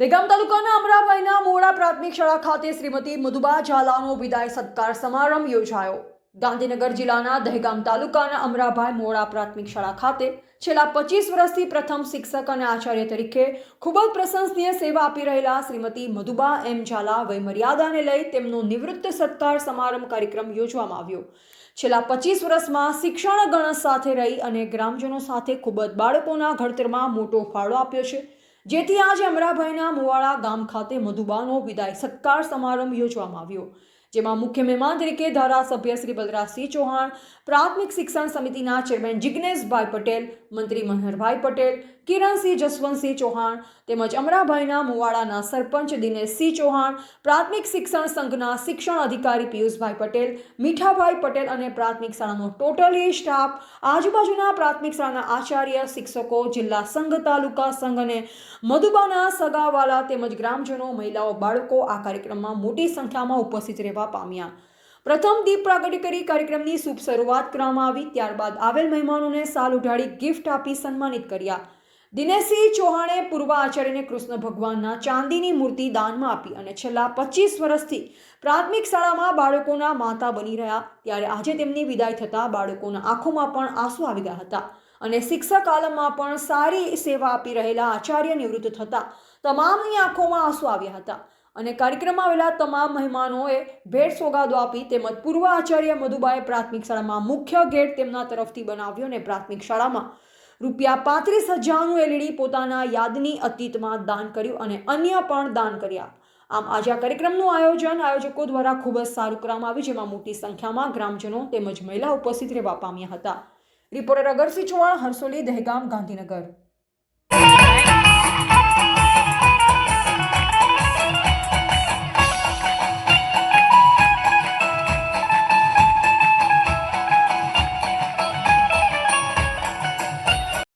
દહેગામ તાલુકાના અમરાભાઈના મોડા પ્રાથમિક શાળા ખાતે શ્રીમતી મધુબા ઝાલાનો વિદાય સત્કાર સમારંભ યોજાયો. ગાંધીનગર જિલ્લાના દહેગામ તાલુકાના અમરાભાઈ મોડા પ્રાથમિક શાળા ખાતે છેલ્લા પચીસ વર્ષથી પ્રથમ શિક્ષક અને આચાર્ય તરીકે ખૂબ જ પ્રશંસનીય સેવા આપી રહેલા શ્રીમતી મધુબા એમ ઝાલા વયમર્યાદાને લઈ તેમનો નિવૃત્ત સત્કાર સમારંભ કાર્યક્રમ યોજવામાં આવ્યો. છેલ્લા પચીસ વર્ષમાં શિક્ષણ ગણ સાથે રહી અને ગ્રામજનો સાથે ખૂબ જ બાળકોના ઘડતરમાં મોટો ફાળો આપ્યો છે. જેથી આજે અમરાભાઈના મુવાડા ગામ ખાતે મધુબાનો વિદાય સત્કાર સમારંભ યોજવામાં આવ્યો. જેમાં મુખ્ય મહેમાન તરીકે ધારાસભ્ય શ્રી બલરાજસિંહ ચૌહાણ, પ્રાથમિક શિક્ષણ સમિતિના ચેરમેન જિજ્ઞેશભાઈ પટેલ, મંત્રી મનહરભાઈ પટેલ, કિરણસિંહ જસવંતસિંહ ચૌહાણ તેમજ અમરાભાઈના મુવાડાના સરપંચ દિનેશસિંહ ચૌહાણ, પ્રાથમિક શિક્ષણ સંઘના શિક્ષણ અધિકારી પિયુષભાઈ પટેલ, મીઠાભાઈ પટેલ અને પ્રાથમિક શાળાનો ટોટલી સ્ટાફ, આજુબાજુના પ્રાથમિક શાળાના આચાર્ય, શિક્ષકો, જિલ્લા સંઘ, તાલુકા સંઘ અને મધુબાના સગાવાલા તેમજ ગ્રામજનો, મહિલાઓ, બાળકો આ કાર્યક્રમમાં મોટી સંખ્યામાં ઉપસ્થિત રહેવા પામ્યા. પ્રથમ દીપ પ્રાગટ્ય કરી કાર્યક્રમની શુભ શરૂઆત કરવામાં આવી. ત્યારબાદ આવેલ મહેમાનોને સાલ ઉઢાડી ગિફ્ટ આપી સન્માનિત કર્યા. દિનેશસિંહ ચૌહાણે પૂર્વ આચાર્યને કૃષ્ણ ભગવાનના ચાંદીની મૂર્તિ દાનમાં આપી અને છેલ્લા પચીસ વર્ષથી પ્રાથમિક શાળામાં બાળકોના માતા બની રહ્યા. ત્યારે આજે તેમની વિદાય થતાં બાળકોના આંખોમાં પણ આંસુ આવી ગયા હતા અને શિક્ષક આલમમાં પણ સારી સેવા આપી રહેલા આચાર્ય નિવૃત્ત થતાં તમામની આંખોમાં આંસુ આવ્યા હતા. અને કાર્યક્રમમાં આવેલા તમામ મહેમાનોએ ભેટ સોગાદો આપી તેમજ પૂર્વ આચાર્ય મધુબાએ પ્રાથમિક શાળામાં મુખ્ય ગેટ તેમના તરફથી બનાવ્યો અને પ્રાથમિક શાળામાં રૂપિયા પાંત્રીસ હજારનું એલઈડી પોતાના યાદની અતીતમાં દાન કર્યું અને અન્ય પણ દાન કર્યા. આમ આજે આ કાર્યક્રમનું આયોજન આયોજકો દ્વારા ખૂબ જ સારું કરવામાં આવ્યું, જેમાં મોટી સંખ્યામાં ગ્રામજનો તેમજ મહિલા ઉપસ્થિત રહેવા પામ્યા હતા. રિપોર્ટર અગરસિંહ ચૌહાણ, હરસોલી, દહેગામ, ગાંધીનગર.